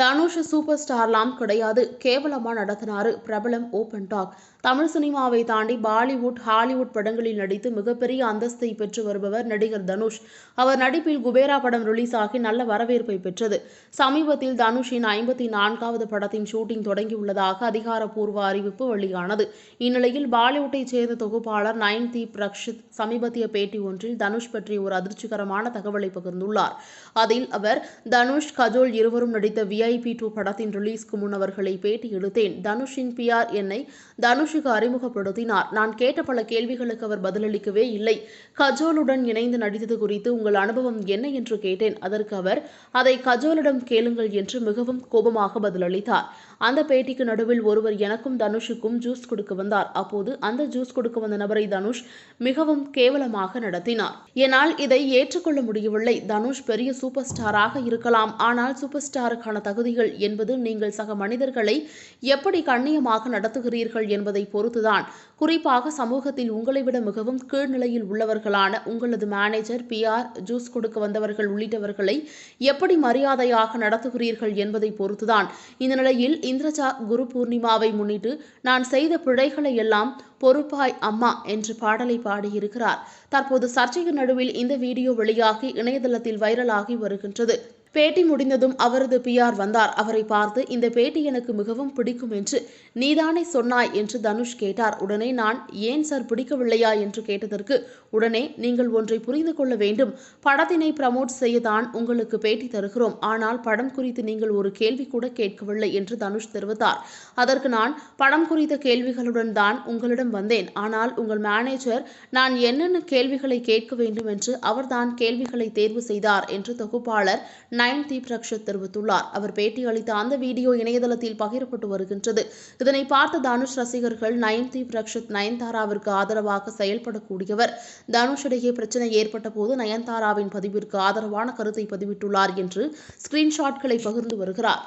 Dhanush super ஸ்டார்லாம் கிடையாது. கேவலமா நடத்தினாரு பிரபலம் ஓபன் டாக். தமிழ் சினிமாவை தாண்டி பாலிவுட் ஹாலிவுட் படங்களில் நடித்து மிகப்பெரிய அந்தஸ்தை பெற்று வருபவர் நடிகர் தனுஷ். அவர் நடிப்பில் குபேரா படம் ரிலீஸ் ஆகி நல்ல வரவேற்பை பெற்றது. சமீபத்தில் தனுஷின் ஐம்பத்தி நான்காவது படத்தின் ஷூட்டிங் தொடங்கியுள்ளதாக அதிகாரப்பூர்வ அறிவிப்பு வெளியானது. இந்நிலையில் பாலிவுட்டைச் சேர்ந்த தொகுப்பாளர் நயன்தீப் ரக்ஷித் சமீபத்திய பேட்டி ஒன்றில் தனுஷ் பற்றிய ஒரு அதிர்ச்சிகரமான தகவலை பகிர்ந்துள்ளார். அதில் அவர் தனுஷ் கஜோல் இருவரும் நடித்த விஐபி டூ படத்தின் ரிலீஸ்க்கு முன் அவர்களை பேட்டி எடுத்தேன். தனுஷின் பிஆர் என்னை தனுஷுக்கு அறிமுகப்படுத்தினார். நான் கேட்ட பல கேள்விகளுக்கு அவர் பதிலளிக்கவே இல்லை. கஜோலுடன் இணைந்து நடித்தது குறித்து உங்கள் அனுபவம் என்ன என்று கேட்டேன். அதற்கு அவர் அதை கஜோலிடம் கேளுங்கள் என்று மிகவும் கோபமாக பதிலளித்தார். அந்த பேட்டிக்கு நடுவில் ஒருவர் எனக்கும் தனுஷுக்கும் ஜூஸ் கொடுக்க வந்தார். அப்போது அந்த ஜூஸ் கொடுக்க வந்த நபரை தனுஷ் மிகவும் கேவலமாக நடத்தினார். என்னால் இதை ஏற்றுக்கொள்ள முடியவில்லை. தனுஷ் பெரிய சூப்பர் ஸ்டாராக இருக்கலாம். ஆனால் சூப்பர் ஸ்டாருக்கான தகுதிகள் என்பது நீங்கள் சக மனிதர்களை எப்படி கண்ணியமாக நடத்துகிறீர்கள் என்பதை பொறுத்துதான். குறிப்பாக சமூகத்தில் உங்களை விட மிகவும் கீழ்நிலையில் உள்ளவர்களான உங்களது மேனேஜர் பிஆர் ஜூஸ் கொடுக்க வந்தவர்கள் உள்ளிட்டவர்களை எப்படி மரியாதையாக நடத்துகிறீர்கள் என்பதை பொறுத்துதான். இந்த நிலையில் இந்திரஜா குரு பூர்ணிமாவை முன்னிட்டு நான் செய்த பிழைகளை எல்லாம் பொறுப்பாய் அம்மா என்று பாடலை பாடியிருக்கிறார். தற்போது சர்ச்சைக்கு நடுவில் இந்த வீடியோ வெளியாகி இணையதளத்தில் வைரலாகி வருகின்றது. பேட்டி முடிந்ததும் அவரது பிஆர் வந்தார். அவரை பார்த்து இந்த பேட்டி எனக்கு மிகவும் பிடிக்கும் என்று நீதானே சொன்னாய் என்று தனுஷ் கேட்டார். உடனே நான் ஏன் சார் பிடிக்கவில்லையா என்று கேட்டதற்கு உடனே நீங்கள் ஒன்றை புரிந்து கொள்ள வேண்டும். படத்தினை ப்ரமோட் செய்யத்தான் உங்களுக்கு பேட்டி தருகிறோம். ஆனால் படம் குறித்து நீங்கள் ஒரு கேள்வி கூட கேட்கவில்லை என்று தனுஷ் தெரிவித்தார். அதற்கு நான் படம் குறித்த கேள்விகளுடன் தான் உங்களிடம் வந்தேன். ஆனால் உங்கள் மேனேஜர் நான் என்னென்ன கேள்விகளை கேட்க வேண்டும் என்று அவர்தான் கேள்விகளை தேர்வு செய்தார் என்று தொகுப்பாளர் நயன் தீப் ரக்ஷத் தெரிவித்துள்ளார். அவர் பேட்டி அளித்த அந்த வீடியோ இணையதளத்தில் பகிரப்பட்டு வருகின்றது. இதனை பார்த்த தனுஷ் ரசிகர்கள் நயன் தீப் ரக்ஷத் நயன்தாராவிற்கு ஆதரவாக செயல்படக்கூடியவர். தனுஷிடையே பிரச்சனை ஏற்பட்ட போது நயன்தாராவின் பதிவிற்கு ஆதரவான கருத்தை பதிவிட்டுள்ளார் என்று ஸ்கிரீன்ஷாட்களை பகிர்ந்து வருகிறார்.